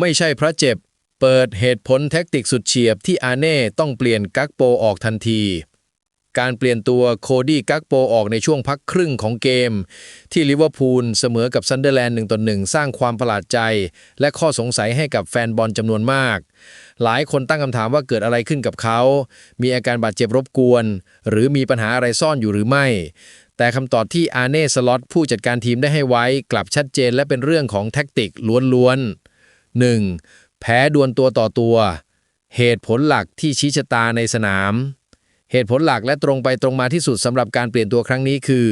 ไม่ใช่พระเจ็บ เปิดเหตุผลแท็กติกสุดเฉียบที่อาเน่ต้องเปลี่ยนกักโปออกทันที การเปลี่ยนตัวโคดี้กักโปออกในช่วงพักครึ่งของเกม ที่ลิเวอร์พูลเสมอกับซันเดอร์แลนด์หนึ่งต่อหนึ่งสร้างความประหลาดใจ และข้อสงสัยให้กับแฟนบอลจำนวนมาก หลายคนตั้งคำถามว่าเกิดอะไรขึ้นกับเขา มีอาการบาดเจ็บรบกวน หรือมีปัญหาอะไรซ่อนอยู่หรือไม่แต่คำตอบที่อาเน่สล็อตผู้จัดการทีมได้ให้ไว้ กลับชัดเจนและเป็นเรื่องของแท็กติกล้วนๆ 1. แพ้ดวลตัวต่อตัว เหตุผลหลักที่ชี้ชะตาในสนาม เหตุผลหลักและตรงไปตรงมาที่สุดสำหรับการเปลี่ยนตัวครั้งนี้คือ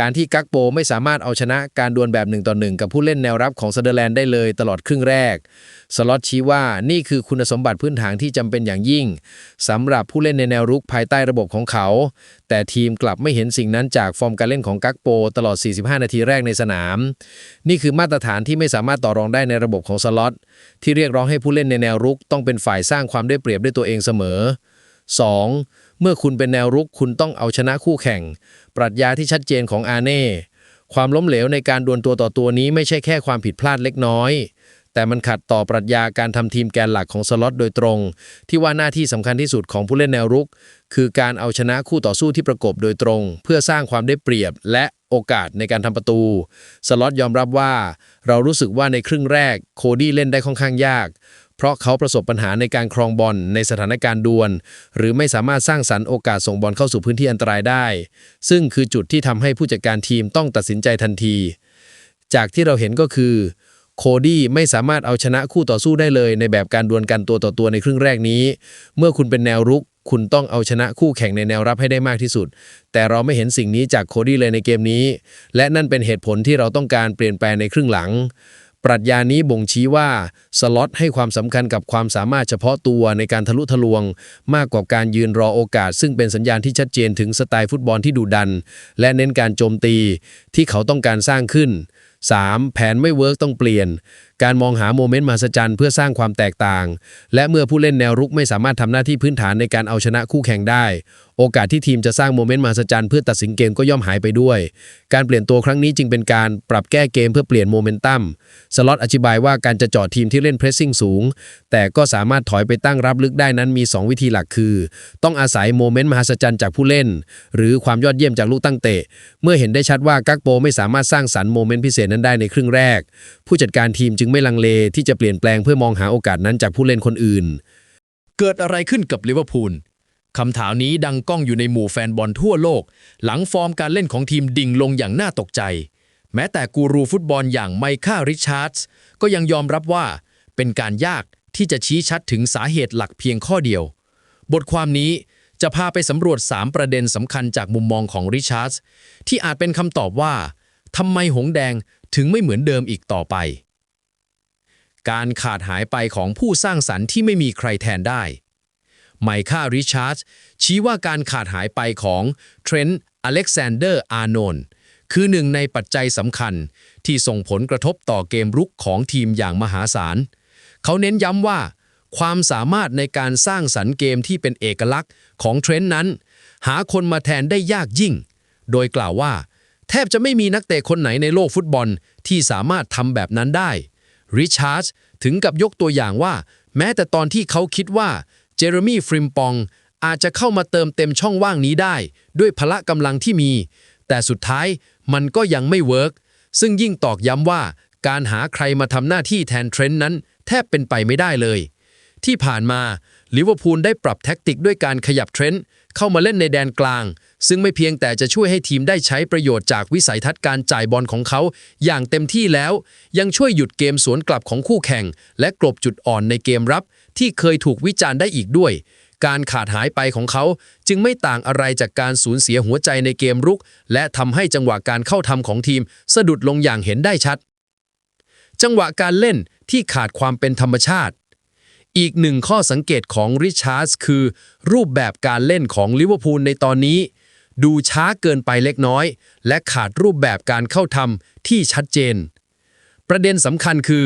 การที่กักโปไม่สามารถเอาชนะการดวลแบบหนึ่งต่อหนึ่งกับผู้เล่นแนวรับของซันเดอร์แลนด์ได้เลยตลอดครึ่งแรก สล็อตชี้ว่านี่คือคุณสมบัติพื้นฐานที่จำเป็นอย่างยิ่งสำหรับผู้เล่นในแนวรุกภายใต้ระบบของเขา แต่ทีมกลับไม่เห็นสิ่งนั้นจากฟอร์มการเล่นของกักโปตลอด 45 นาทีแรกในสนาม นี่คือมาตรฐานที่ไม่สามารถต่อรองได้ในระบบของสล็อตที่เรียกร้องให้ผู้เล่นในแนวรุกต้องเป็นฝ่ายสร้างความได้เปรียบด้วยตัวเองเสมอ 2. เมื่อคุณเป็นแนวรุกคุณต้องเอาชนะคู่แข่ง ปรัชญาที่ชัดเจนของอาเน่ ความล้มเหลวในการดวลตัวต่อตัวนี้ไม่ใช่แค่ความผิดพลาดเล็กน้อย แต่มันขัดต่อปรัชญาการทำทีมแกนหลักของสล็อตโดยตรง ที่ว่าหน้าที่สำคัญที่สุดของผู้เล่นแนวรุก คือการเอาชนะคู่ต่อสู้ที่ประกบโดยตรง เพื่อสร้างความได้เปรียบและโอกาสในการทำประตู สล็อตยอมรับว่า เรารู้สึกว่าในครึ่งแรก โคดี้เล่นได้ค่อนข้างยาก เพราะเขาประสบปัญหาในการครองบอลในสถานการณ์ดวลหรือไม่สามารถสร้างสรรค์โอกาสส่งบอลเข้าสู่พื้นที่อันตรายได้ ซึ่งคือจุดที่ทำให้ผู้จัดการทีมต้องตัดสินใจทันที จากที่เราเห็นก็คือโคดี้ไม่สามารถเอาชนะคู่ต่อสู้ได้เลยในแบบการดวลกันตัวต่อตัวในครึ่งแรกนี้ เมื่อคุณเป็นแนวรุก คุณต้องเอาชนะคู่แข่งในแนวรับให้ได้มากที่สุด แต่เราไม่เห็นสิ่งนี้จากโคดี้เลยในเกมนี้ และนั่นเป็นเหตุผลที่เราต้องการเปลี่ยนแปลงในครึ่งหลัง ปรัชญานี้บ่งชี้ว่าสล็อตให้ความสำคัญกับความสามารถเฉพาะตัวในการทะลุทะลวง มากกว่าการยืนรอโอกาส ซึ่งเป็นสัญญาณที่ชัดเจนถึงสไตล์ฟุตบอลที่ดุดัน และเน้นการโจมตีที่เขาต้องการสร้างขึ้น 3. แผนไม่เวิร์กต้องเปลี่ยน การมองหาโมเมนต์มหัศจรรย์เพื่อสร้างความแตกต่าง และเมื่อผู้เล่นแนวรุกไม่สามารถทำหน้าที่พื้นฐานในการเอาชนะคู่แข่งได้ โอกาสที่ทีมจะสร้างโมเมนต์มหัศจรรย์เพื่อตัดสินเกมก็ย่อมหายไปด้วย การเปลี่ยนตัวครั้งนี้จึงเป็นการปรับแก้เกมเพื่อเปลี่ยนโมเมนตัมสล็อตอธิบายว่าการจะเจาะทีมที่เล่นเพรสซิ่งสูง แต่ก็สามารถถอยไปตั้งรับลึกได้นั้นมี 2 วิธีหลักคือ ต้องอาศัยโมเมนต์มหัศจรรย์จากผู้เล่น หรือความยอดเยี่ยมจากลูกตั้งเตะ เมื่อเห็นได้ชัดว่ากักโปไม่สามารถสร้างสรรค์โมเมนต์พิเศษนั้นได้ในครึ่งแรก ผู้จัดการทีมจึงไม่ลังเลที่จะเปลี่ยนแปลงเพื่อมองหาโอกาสนั้นจากผู้เล่นคนอื่น เกิดอะไรขึ้นกับลิเวอร์พูลคำถามนี้ดังก้องอยู่ในหมู่แฟนบอลทั่วโลก หลังฟอร์มการเล่นของทีมดิ่งลงอย่างน่าตกใจ แม้แต่กูรูฟุตบอลอย่างไมค่าริชาร์ดส์ก็ยังยอมรับว่า เป็นการยากที่จะชี้ชัดถึงสาเหตุหลักเพียงข้อเดียว บทความนี้จะพาไปสำรวจ 3 ประเด็นสำคัญจากมุมมองของริชาร์ดส์ที่อาจเป็นคำตอบว่าทำไมหงแดงถึงไม่เหมือนเดิมอีกต่อไป การขาดหายไปของผู้สร้างสรรค์ที่ไม่มีใครแทนได้ไมค่าริชาร์ดชี้ว่าการขาดหายไปของเทรนต์อเล็กซานเดอร์อาร์โนนคือหนึ่งในปัจจัยสำคัญที่ส่งผลกระทบต่อเกมรุกของทีมอย่างมหาศาล เขาเน้นย้ำว่า ความสามารถในการสร้างสรรค์เกมที่เป็นเอกลักษณ์ของเทรนต์นั้น หาคนมาแทนได้ยากยิ่ง โดยกล่าวว่า แทบจะไม่มีนักเตะคนไหนในโลกฟุตบอลที่สามารถทำแบบนั้นได้ ริชาร์ดถึงกับยกตัวอย่างว่า แม้แต่ตอนที่เขาคิดว่าเจอร์มี่ฟริมปองอาจจะเข้ามาเติมเต็มช่องว่างนี้ได้ ด้วยพละกำลังที่มี แต่สุดท้ายมันก็ยังไม่เวิร์กซึ่งยิ่งตอกย้ำว่า การหาใครมาทำหน้าที่แทนเทรนด์นั้น แทบเป็นไปไม่ได้เลย ที่ผ่านมาลิเวอร์พูลได้ปรับแท็กติกด้วยการขยับเทรนด์เข้ามาเล่นในแดนกลาง ซึ่งไม่เพียงแต่จะช่วยให้ทีมได้ใช้ประโยชน์จากวิสัยทัศน์การจ่ายบอลของเขา อย่างเต็มที่แล้ว ยังช่วยหยุดเกมสวนกลับของคู่แข่ง และกลบจุดอ่อนในเกมรับ ที่เคยถูกวิจารณ์ได้อีกด้วย การขาดหายไปของเขา จึงไม่ต่างอะไรจากการสูญเสียหัวใจในเกมรุก และทำให้จังหวะการเข้าทำของทีม สะดุดลงอย่างเห็นได้ชัด จังหวะการเล่นที่ขาดความเป็นธรรมชาติ อีกหนึ่งข้อสังเกตของริชาร์ดคือ รูปแบบการเล่นของลิเวอร์พูลในตอนนี้ ดูช้าเกินไปเล็กน้อย และขาดรูปแบบการเข้าทำที่ชัดเจน ประเด็นสำคัญคือ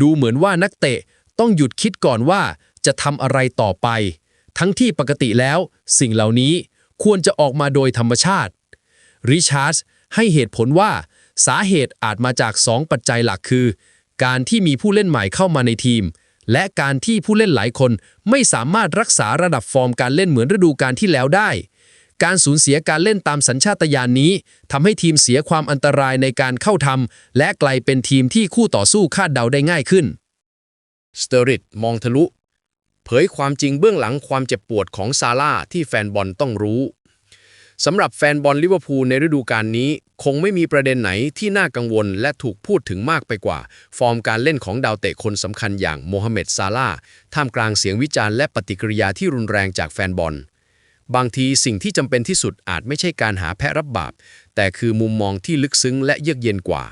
ดูเหมือนว่านักเตะต้องหยุดคิดก่อนว่าจะทำอะไรต่อไป ทั้งที่ปกติแล้ว สิ่งเหล่านี้ควรจะออกมาโดยธรรมชาติ ริชาร์ดให้เหตุผลว่า สาเหตุอาจมาจาก 2 ปัจจัยหลักคือ การที่มีผู้เล่นใหม่เข้ามาในทีม และการที่ผู้เล่นหลายคนไม่สามารถรักษาระดับฟอร์มการเล่นเหมือนฤดูกาลที่แล้วได้ การสูญเสียการเล่นตามสัญชาตญาณนี้ทำให้ทีมเสียความอันตรายในการเข้าทำและกลายเป็นทีมที่คู่ต่อสู้คาดเดาได้ง่ายขึ้นสเตอริดมองทะลุ เผยความจริงเบื้องหลังความเจ็บปวดของซาร่าที่แฟนบอลต้องรู้ สำหรับแฟนบอลลิเวอร์พูลในฤดูกาลนี้ คงไม่มีประเด็นไหนที่น่ากังวลและถูกพูดถึงมากไปกว่า ฟอร์มการเล่นของดาวเตะคนสำคัญอย่างโมฮัมเหม็ดซาลาท่ามกลางเสียงวิจารณ์และปฏิกิริยาที่รุนแรงจากแฟนบอล บางทีสิ่งที่จำเป็นที่สุดอาจไม่ใช่การหาแพะรับบาป แต่คือมุมมองที่ลึกซึ้งและเยือกเย็นกว่า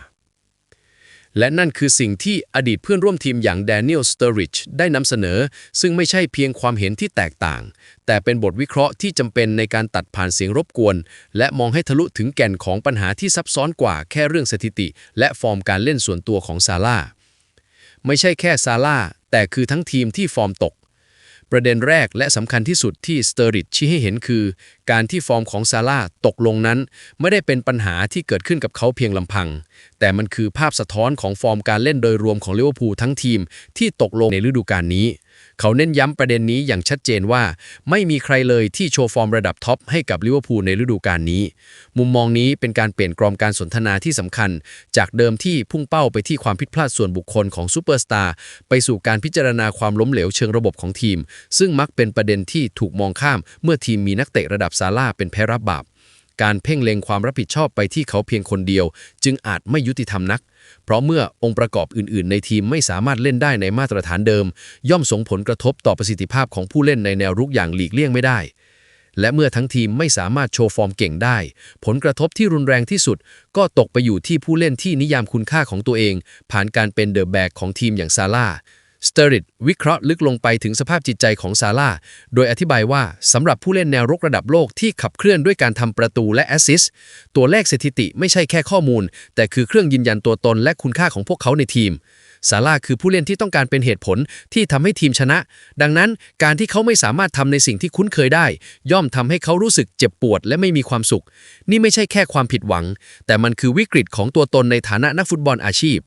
และนั่นคือสิ่งที่อดีตเพื่อนร่วมทีมอย่างแดเนียลสเตอริชได้นำเสนอ ซึ่งไม่ใช่เพียงความเห็นที่แตกต่าง แต่เป็นบทวิเคราะห์ที่จำเป็นในการตัดผ่านเสียงรบกวน และมองให้ทะลุถึงแก่นของปัญหาที่ซับซ้อนกว่าแค่เรื่องสถิติ และฟอร์มการเล่นส่วนตัวของซาร่าไม่ใช่แค่ซาร่าแต่คือทั้งทีมที่ฟอร์มตก ประเด็นแรกและสำคัญที่สุดที่สเตอริดชี้ให้เห็นคือ การที่ฟอร์มของซาร่าตกลงนั้น ไม่ได้เป็นปัญหาที่เกิดขึ้นกับเขาเพียงลำพัง แต่มันคือภาพสะท้อนของฟอร์มการเล่นโดยรวมของลิเวอร์พูลทั้งทีมที่ตกลงในฤดูกาลนี้ เขาเน้นย้ำประเด็นนี้อย่างชัดเจนว่า ไม่มีใครเลยที่โชว์ฟอร์มระดับท็อปให้กับลิเวอร์พูลในฤดูกาลนี้ มุมมองนี้เป็นการเปลี่ยนกรอมการสนทนาที่สำคัญ จากเดิมที่พุ่งเป้าไปที่ความผิดพลาดส่วนบุคคลของซูเปอร์สตาร์ไปสู่การพิจารณาความล้มเหลวเชิงระบบของทีม ซึ่งมักเป็นประเด็นที่ถูกมองข้าม เมื่อทีมมีนักเตะระดับซาร่าเป็นแพ้รับบาป การเพ่งเล็งความรับผิดชอบไปที่เขาเพียงคนเดียว จึงอาจไม่ยุติธรรมนัก เพราะเมื่อองค์ประกอบอื่น ๆ ในทีมไม่สามารถเล่นได้ในมาตรฐานเดิม ย่อมส่งผลกระทบต่อประสิทธิภาพของผู้เล่นในแนวรุกอย่างหลีกเลี่ยงไม่ได้ และเมื่อทั้งทีมไม่สามารถโชว์ฟอร์มเก่งได้ ผลกระทบที่รุนแรงที่สุด ก็ตกไปอยู่ที่ผู้เล่นที่นิยามคุณค่าของตัวเอง ผ่านการเป็นเดอะแบกของทีมอย่างซาร่า สเตอริดวิเคราะห์ลึกลงไปถึงสภาพจิตใจของซาร่า โดยอธิบายว่าสำหรับผู้เล่นแนวรุกระดับโลกที่ขับเคลื่อนด้วยการทำประตูและแอสซิสต์ตัวเลขสถิติไม่ใช่แค่ข้อมูล แต่คือเครื่องยืนยันตัวตนและคุณค่าของพวกเขาในทีมซาร่าคือผู้เล่นที่ต้องการเป็นเหตุผลที่ทำให้ทีมชนะ ดังนั้นการที่เขาไม่สามารถทำในสิ่งที่คุ้นเคยได้ ย่อมทำให้เขารู้สึกเจ็บปวดและไม่มีความสุข นี่ไม่ใช่แค่ความผิดหวัง แต่มันคือวิกฤตของตัวตนในฐานะนักฟุตบอลอาชีพ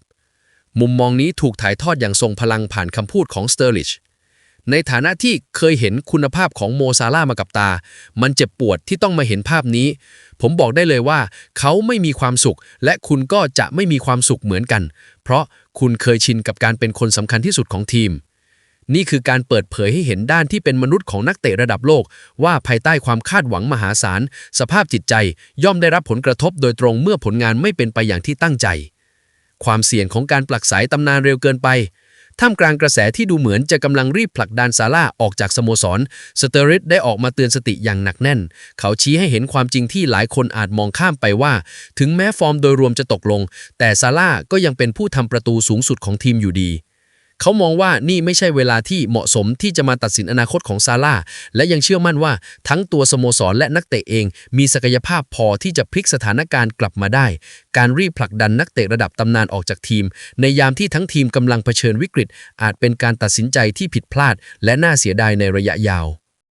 มุมมองนี้ถูกถ่ายทอดอย่างทรงพลังผ่านคำพูดของสเตอร์ลิชในฐานะที่เคยเห็นคุณภาพของโมซาร่ามากับตา มันเจ็บปวดที่ต้องมาเห็นภาพนี้ ผมบอกได้เลยว่า เขาไม่มีความสุข และคุณก็จะไม่มีความสุขเหมือนกัน เพราะคุณเคยชินกับการเป็นคนสำคัญที่สุดของทีม นี่คือการเปิดเผยให้เห็นด้านที่เป็นมนุษย์ของนักเตะระดับโลก ว่าภายใต้ความคาดหวังมหาศาล สภาพจิตใจ ย่อมได้รับผลกระทบโดยตรงเมื่อผลงานไม่เป็นไปอย่างที่ตั้งใจ ความเสี่ยงของการปลักสายตำนานเร็วเกินไป ท่ามกลางกระแสที่ดูเหมือนจะกำลังรีบผลักดันซาร่าออกจากสโมสร สเตอริสได้ออกมาเตือนสติอย่างหนักแน่น เขาชี้ให้เห็นความจริงที่หลายคนอาจมองข้ามไปว่า ถึงแม้ฟอร์มโดยรวมจะตกลง แต่ซาร่าก็ยังเป็นผู้ทำประตูสูงสุดของทีมอยู่ดี เขามองว่านี่ไม่ใช่เวลาที่เหมาะสมที่จะมาตัดสินอนาคตของซาร่าและยังเชื่อมั่นว่าทั้งตัวสโมสรและนักเตะเอง มีศักยภาพพอที่จะพลิกสถานการณ์กลับมาได้ การรีบผลักดันนักเตะระดับตำนานออกจากทีม ในยามที่ทั้งทีมกำลังเผชิญวิกฤต อาจเป็นการตัดสินใจที่ผิดพลาด และน่าเสียดายในระยะยาว